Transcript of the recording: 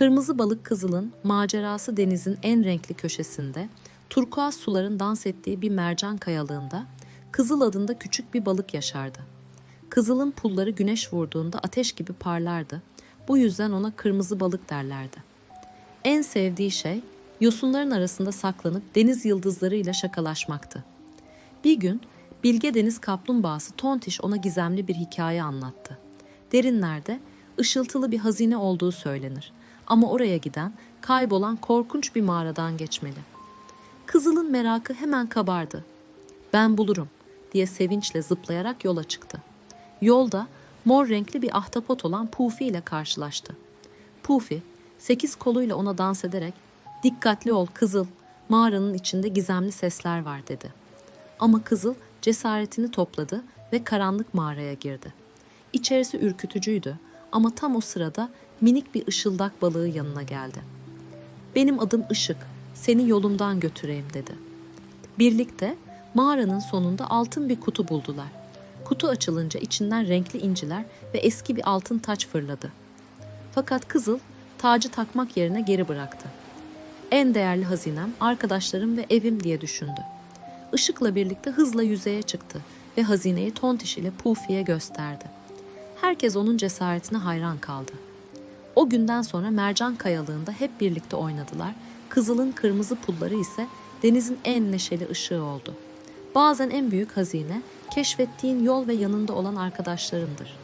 Kırmızı balık Kızıl'ın macerası denizin en renkli köşesinde, turkuaz suların dans ettiği bir mercan kayalığında Kızıl adında küçük bir balık yaşardı. Kızıl'ın pulları güneş vurduğunda ateş gibi parlardı. Bu yüzden ona kırmızı balık derlerdi. En sevdiği şey yosunların arasında saklanıp deniz yıldızlarıyla şakalaşmaktı. Bir gün bilge deniz kaplumbağası Tontiş ona gizemli bir hikaye anlattı. Derinlerde ışıltılı bir hazine olduğu söylenir. Ama oraya giden kaybolan korkunç bir mağaradan geçmeli. Kızıl'ın merakı hemen kabardı. Ben bulurum diye sevinçle zıplayarak yola çıktı. Yolda mor renkli bir ahtapot olan Pufi ile karşılaştı. Pufi sekiz koluyla ona dans ederek dikkatli ol Kızıl mağaranın içinde gizemli sesler var dedi. Ama Kızıl cesaretini topladı ve karanlık mağaraya girdi. İçerisi ürkütücüydü ama tam o sırada minik bir ışıldak balığı yanına geldi. Benim adım Işık, seni yolumdan götüreyim dedi. Birlikte mağaranın sonunda altın bir kutu buldular. Kutu açılınca içinden renkli inciler ve eski bir altın taç fırladı. Fakat Kızıl tacı takmak yerine geri bıraktı. En değerli hazinem arkadaşlarım ve evim diye düşündü. Işıkla birlikte hızla yüzeye çıktı ve hazineyi Tontiş ile Pufi'ye gösterdi. Herkes onun cesaretine hayran kaldı. O günden sonra mercan kayalığında hep birlikte oynadılar. Kızılın kırmızı pulları ise denizin en neşeli ışığı oldu. Bazen en büyük hazine keşfettiğin yol ve yanında olan arkadaşlarındır.